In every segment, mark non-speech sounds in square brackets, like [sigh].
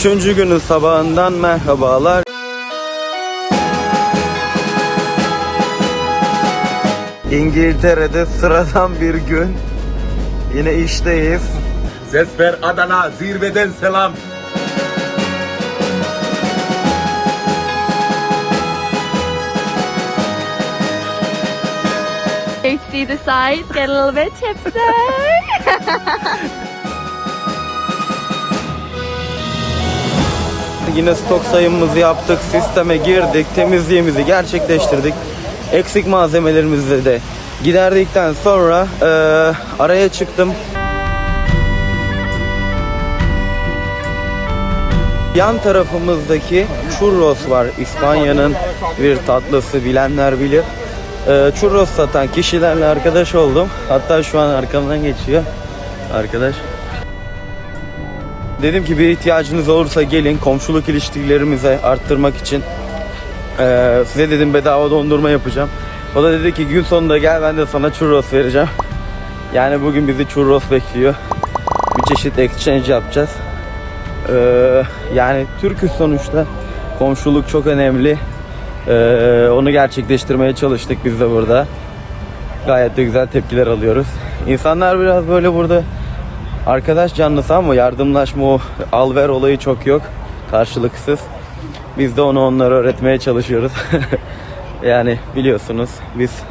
Üçüncü günün sabahından merhabalar. İngiltere'de sıradan bir gün. Yine işteyiz. Ses ver Adana, zirveden selam. See the sides, get a little bit tipsy. [laughs] Yine stok sayımımızı yaptık, sisteme girdik, temizliğimizi gerçekleştirdik. Eksik malzemelerimizi de giderdikten sonra eee, araya çıktım. Yan tarafımızdaki churros var. İspanya'nın bir tatlısı bilenler bilir. Eee churros satan kişilerle arkadaş oldum. Hatta şu an arkamdan geçiyor arkadaş. Dedim ki bir ihtiyacınız olursa gelin komşuluk ilişkilerimizi arttırmak için eee, size dedim bedava dondurma yapacağım. O da dedi ki gün sonunda gel ben de sana churros vereceğim. Yani bugün bizi churros bekliyor. Bir çeşit exchange yapacağız. Eee, yani Türk'üz sonuçta. Komşuluk çok önemli. Eee, onu gerçekleştirmeye çalıştık biz de burada. Gayet de güzel tepkiler alıyoruz. İnsanlar biraz böyle burada arkadaş canlısı ama yardımlaşma o al ver olayı çok yok. Karşılıksız. Biz de onu onlara öğretmeye çalışıyoruz. [laughs] yani biliyorsunuz biz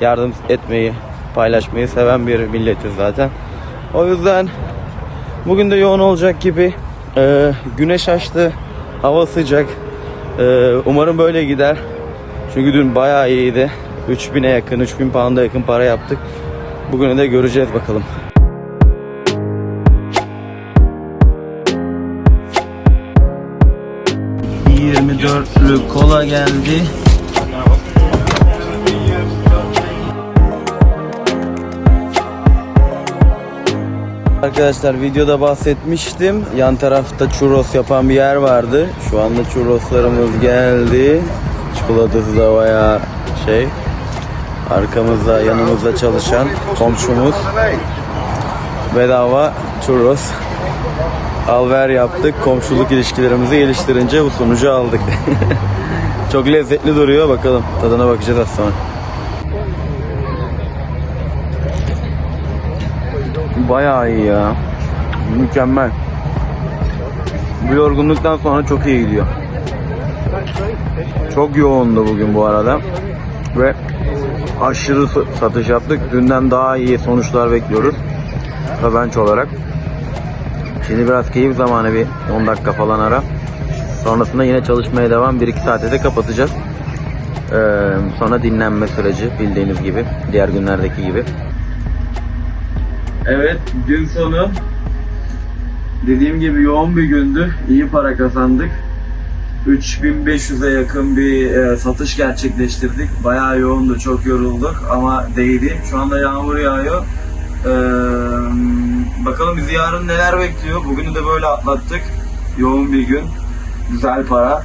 yardım etmeyi, paylaşmayı seven bir milletiz zaten. O yüzden bugün de yoğun olacak gibi. Ee, güneş açtı, hava sıcak. Ee, umarım böyle gider. Çünkü dün bayağı iyiydi. 3000'e yakın, 3000 pound'a yakın para yaptık. Bugünü de göreceğiz bakalım. 24'lü kola geldi. Arkadaşlar videoda bahsetmiştim. Yan tarafta churros yapan bir yer vardı. Şu anda churroslarımız geldi. Çikolatası da bayağı şey. Arkamızda yanımızda çalışan komşumuz. Bedava churros. Alver yaptık. Komşuluk ilişkilerimizi geliştirince bu sonucu aldık. [laughs] Çok lezzetli duruyor. Bakalım tadına bakacağız az sonra. Bayağı iyi ya. Mükemmel. Bu yorgunluktan sonra çok iyi gidiyor. Çok yoğundu bugün bu arada. Ve aşırı satış yaptık. Dünden daha iyi sonuçlar bekliyoruz. Kazanç olarak. Şimdi biraz keyif zamanı bir 10 dakika falan ara. Sonrasında yine çalışmaya devam. 1-2 saate de kapatacağız. Ee, sonra dinlenme süreci bildiğiniz gibi. Diğer günlerdeki gibi. Evet gün sonu. Dediğim gibi yoğun bir gündü. İyi para kazandık. 3500'e yakın bir e, satış gerçekleştirdik. Bayağı yoğundu, çok yorulduk ama değdi. Şu anda yağmur yağıyor. Ee, bakalım bizi yarın neler bekliyor. Bugünü de böyle atlattık. Yoğun bir gün. Güzel para.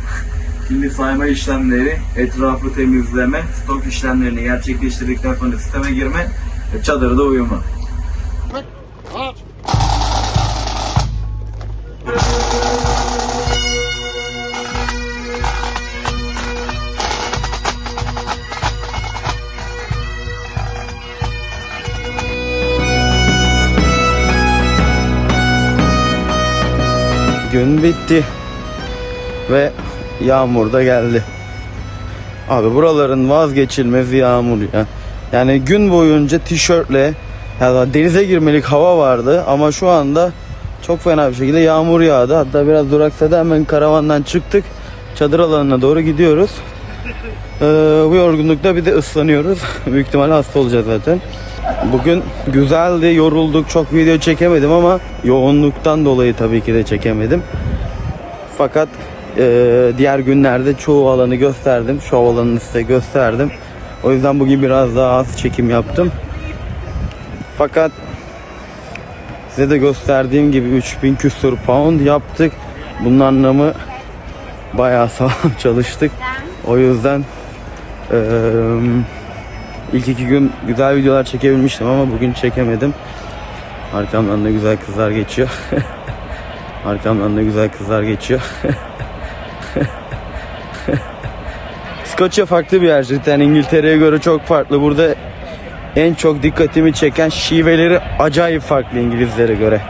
Şimdi sayma işlemleri, etrafı temizleme, stok işlemlerini gerçekleştirdikten sonra sisteme girme ve çadırda uyuma. Gün bitti. Ve yağmur da geldi. Abi buraların vazgeçilmezi yağmur ya. Yani gün boyunca tişörtle ya da denize girmelik hava vardı ama şu anda çok fena bir şekilde yağmur yağdı. Hatta biraz duraksadı hemen karavandan çıktık. Çadır alanına doğru gidiyoruz. Ee, bu yorgunlukta bir de ıslanıyoruz. [laughs] Büyük ihtimalle hasta olacağız zaten. Bugün güzeldi, yorulduk. Çok video çekemedim ama yoğunluktan dolayı tabii ki de çekemedim. Fakat e, diğer günlerde çoğu alanı gösterdim. Şov alanını size gösterdim. O yüzden bugün biraz daha az çekim yaptım. Fakat size de gösterdiğim gibi 3000 küsur pound yaptık. Bunun anlamı bayağı [laughs] sağlam çalıştık. O yüzden eee, ilk iki gün güzel videolar çekebilmiştim ama bugün çekemedim. Arkamdan da güzel kızlar geçiyor. [laughs] Arkamdan da güzel kızlar geçiyor. [laughs] İskoçya farklı bir yer cidden İngiltere'ye göre çok farklı. Burada en çok dikkatimi çeken şiveleri acayip farklı İngilizlere göre.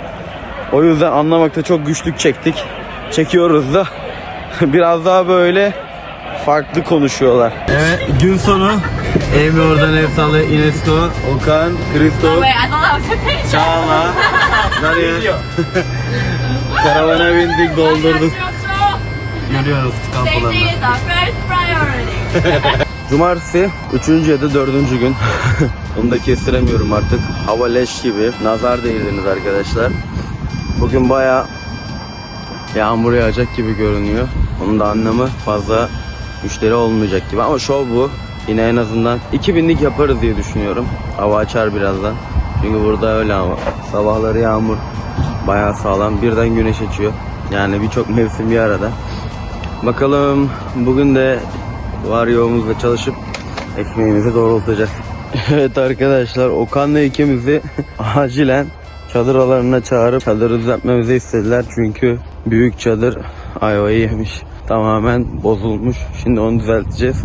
O yüzden anlamakta çok güçlük çektik. Çekiyoruz da [laughs] biraz daha böyle farklı konuşuyorlar. Evet gün sonu Amy oradan el sallıyor. Inesto, Okan, Kristo, Wait, I thought that was a picture. Çağla, Nereye? [laughs] Karavana bindik doldurduk. Görüyoruz Safety kampularını. is our first priority. [laughs] Cumartesi 3. ya da 4. gün. [laughs] Onu da kestiremiyorum artık. Hava leş gibi. Nazar değdiniz arkadaşlar. Bugün baya yağmur yağacak gibi görünüyor. Onun da anlamı fazla müşteri olmayacak gibi. Ama şov bu. Yine en azından 2000'lik yaparız diye düşünüyorum. Hava açar birazdan. Çünkü burada öyle ama. Sabahları yağmur. Baya sağlam. Birden güneş açıyor. Yani birçok mevsim bir arada. Bakalım bugün de var yoğumuzla çalışıp ekmeğimizi doğrultacağız. [laughs] evet arkadaşlar Okan'la ikimizi [laughs] acilen çadır alanına çağırıp çadırı düzeltmemizi istediler. Çünkü büyük çadır ayvayı yemiş. Tamamen bozulmuş. Şimdi onu düzelteceğiz.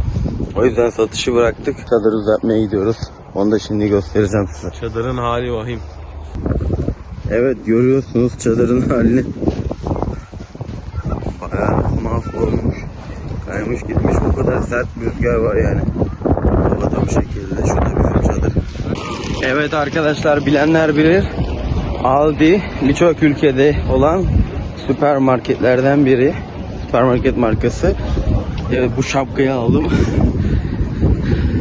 O yüzden satışı bıraktık. Çadırı düzeltmeye gidiyoruz. Onu da şimdi göstereceğim size. Çadırın hali vahim. Evet görüyorsunuz çadırın halini. Bayağı mahvolmuş. Kaymış gitmiş bu kadar sert bir rüzgar var yani. Havada bu şekilde. Şu da bizim çadır. Evet arkadaşlar bilenler bilir. Aldi birçok ülkede olan süpermarketlerden biri. Süpermarket markası. Evet bu şapkayı aldım.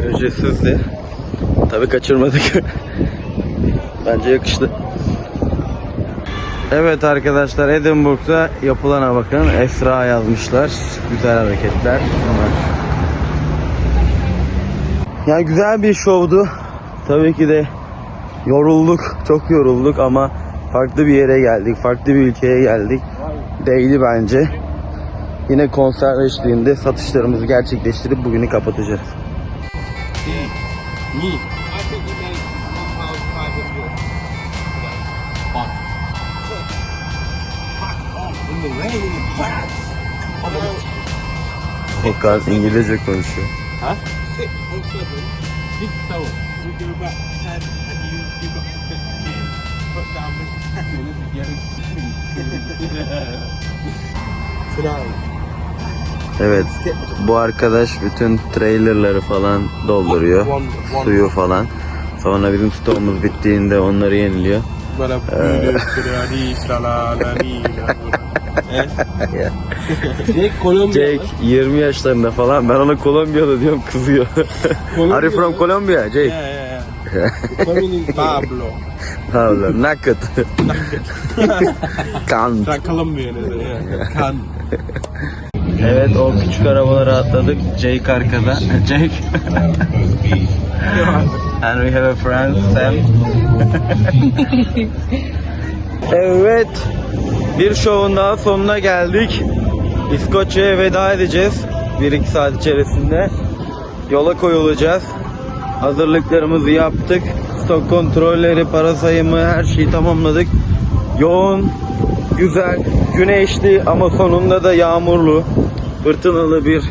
Ücretsizdi. Tabii kaçırmadık. Bence yakıştı. Evet arkadaşlar Edinburgh'da yapılana bakın. Esra yazmışlar. Güzel hareketler. Bunlar. Yani güzel bir şovdu. Tabii ki de yorulduk. Çok yorulduk ama farklı bir yere geldik. Farklı bir ülkeye geldik. Değdi bence. Yine konser eşliğinde satışlarımızı gerçekleştirip bugünü kapatacağız. Okan İngilizce konuşuyor. [laughs] Evet. Bu arkadaş bütün trailerları falan dolduruyor. Suyu falan. Sonra bizim stoğumuz bittiğinde onları yeniliyor. [laughs] [laughs] Jake 20 yaşlarında falan. Ben ona Kolombiyalı diyorum kızıyor. Are you from Colombia? Jake. [laughs] Pablo. Pablo. Naked. Kan. Sen Colombian is it? Yeah. Kan. Evet o küçük arabalara atladık. Jake arkada. [laughs] Jake. And we have a friend Sam. [laughs] evet. Bir şovun daha sonuna geldik. İskoçya'ya veda edeceğiz. 1-2 saat içerisinde. Yola koyulacağız. Hazırlıklarımızı yaptık. Stok kontrolleri, para sayımı her şeyi tamamladık. Yoğun, güzel, güneşli ama sonunda da yağmurlu, fırtınalı bir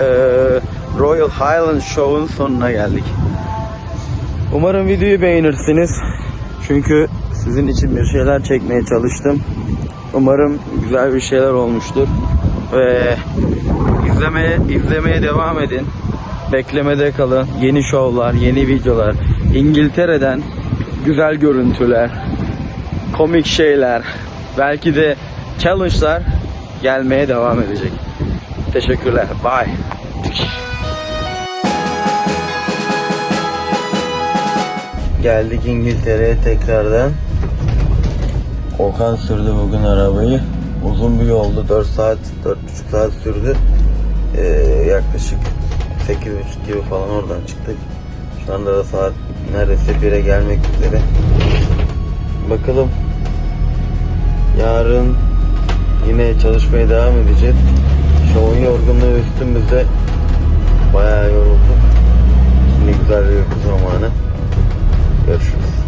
eee, Royal Highland Show'un sonuna geldik. Umarım videoyu beğenirsiniz. Çünkü sizin için bir şeyler çekmeye çalıştım. Umarım güzel bir şeyler olmuştur. Ve izlemeye izlemeye devam edin. Beklemede kalın. Yeni şovlar, yeni videolar. İngiltere'den güzel görüntüler, komik şeyler, belki de challenge'lar gelmeye devam edecek. Teşekkürler. Bye. Geldik İngiltere'ye tekrardan. Okan sürdü bugün arabayı. Uzun bir yoldu. 4 saat, 4,5 saat sürdü. Ee, yaklaşık 8.30 gibi falan oradan çıktık. Şu anda da saat neredeyse 1'e gelmek üzere. Bakalım. Yarın yine çalışmaya devam edeceğiz. Şovun yorgunluğu üstümüzde. Bayağı yorulduk. Şimdi güzel bir uyku zamanı. Görüşürüz.